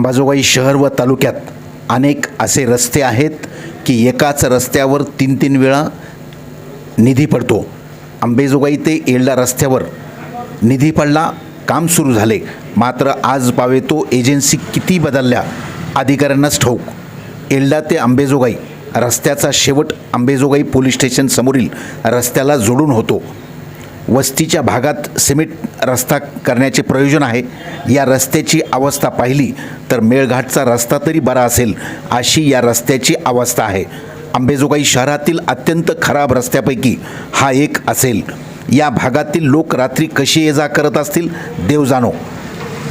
अंबाजोगाई शहर व तालुक्यात अनेक असे रस्ते आहेत की एकाच रस्त्यावर तीन तीन वेळा निधी पडतो. अंबेजोगाई ते येळला रस्त्यावर निधी पडला काम सुरू झाले. मात्र आज पावेतो एजन्सी किती बदलल्या अधिकाऱ्यांनाच ठाऊक. येळला ते अंबेजोगाई रस्त्याचा शेवट अंबेजोगाई पोलीस स्टेशन समोरील रस्त्याला जोडून होतो. वस्तीच्या भागात सिमेंट रस्ता करण्याचे प्रयोजन आहे. या रस्त्याची अवस्था पाहिली तर मेळघाटचा रस्ता तरी बरा असेल अशी या रस्त्याची अवस्था आहे. अंबेजोगाई शहरातील अत्यंत खराब रस्त्यापैकी हा एक असेल. या भागातील लोक रात्री कशी ये जा करत असतील देव जाणो.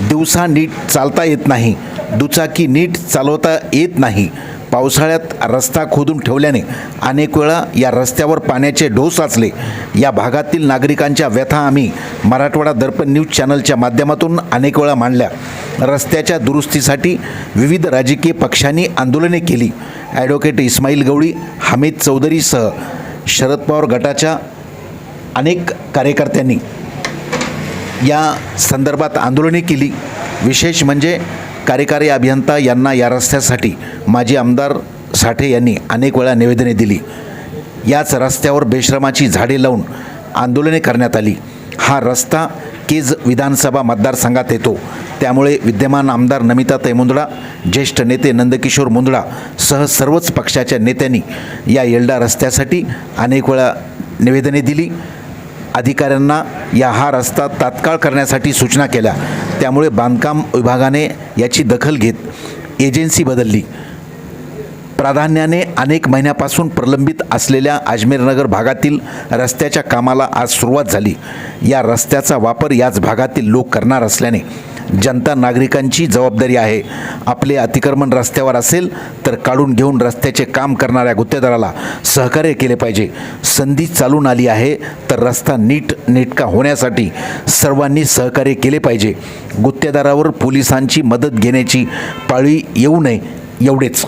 दिवसा नीट चालता येत नाही. दुचाकी नीट चालवता येत नाही. पावसाळ्यात रस्ता खोदून ठेवल्याने अनेक वेळा या रस्त्यावर पाण्याचे ढोस साचले. या भागातील नागरिकांच्या व्यथा आम्ही मराठवाडा दर्पण न्यूज चॅनलच्या माध्यमातून अनेक वेळा मांडल्या. रस्त्याच्या दुरुस्तीसाठी विविध राजकीय पक्षांनी आंदोलने केली. ॲडव्होकेट इस्माईल गवळी हमीद चौधरीसह शरद पवार गटाच्या अनेक कार्यकर्त्यांनी या संदर्भात आंदोलने केली. विशेष म्हणजे कार्यकारी अभियंता यांना या रस्त्यासाठी माजी आमदार साठे यांनी अनेक वेळा निवेदने दिली. याच रस्त्यावर बेश्रमाची झाडे लावून आंदोलने करण्यात आली. हा रस्ता केज विधानसभा मतदारसंघात येतो. त्यामुळे विद्यमान आमदार नमिता तैमुंदडा ज्येष्ठ नेते नंदकिशोर मुंदडा सह सर्वच पक्षाच्या नेत्यांनी या येल्डा रस्त्यासाठी अनेक वेळा निवेदने दिली. अधिकाऱ्यांना या हा रस्ता तात्काळ करण्यासाठी सूचना केल्या. त्यामुळे बांधकाम विभागाने याची दखल घेत एजन्सी बदलली. प्राधान्याने अनेक महिन्यापासून प्रलंबित असलेल्या अजमेरनगर भागातील रस्त्याच्या कामाला आज सुरुवात झाली. या रस्त्याचा वापर याच भागातील लोक करणार असल्याने जनता नागरिकांची जबाबदारी आहे. आपले अतिक्रमण रस्त्यावर असेल तर काढून घेऊन रस्त्याचे काम करणाऱ्या गुत्तेदाराला सहकार्य केले पाहिजे. संधी चालून आली आहे तर रस्ता नीट नेटका होण्यासाठी सर्वांनी सहकार्य केले पाहिजे. गुत्तेदारावर पोलिसांची मदत घेण्याची पाळी येऊ नये एवढेच.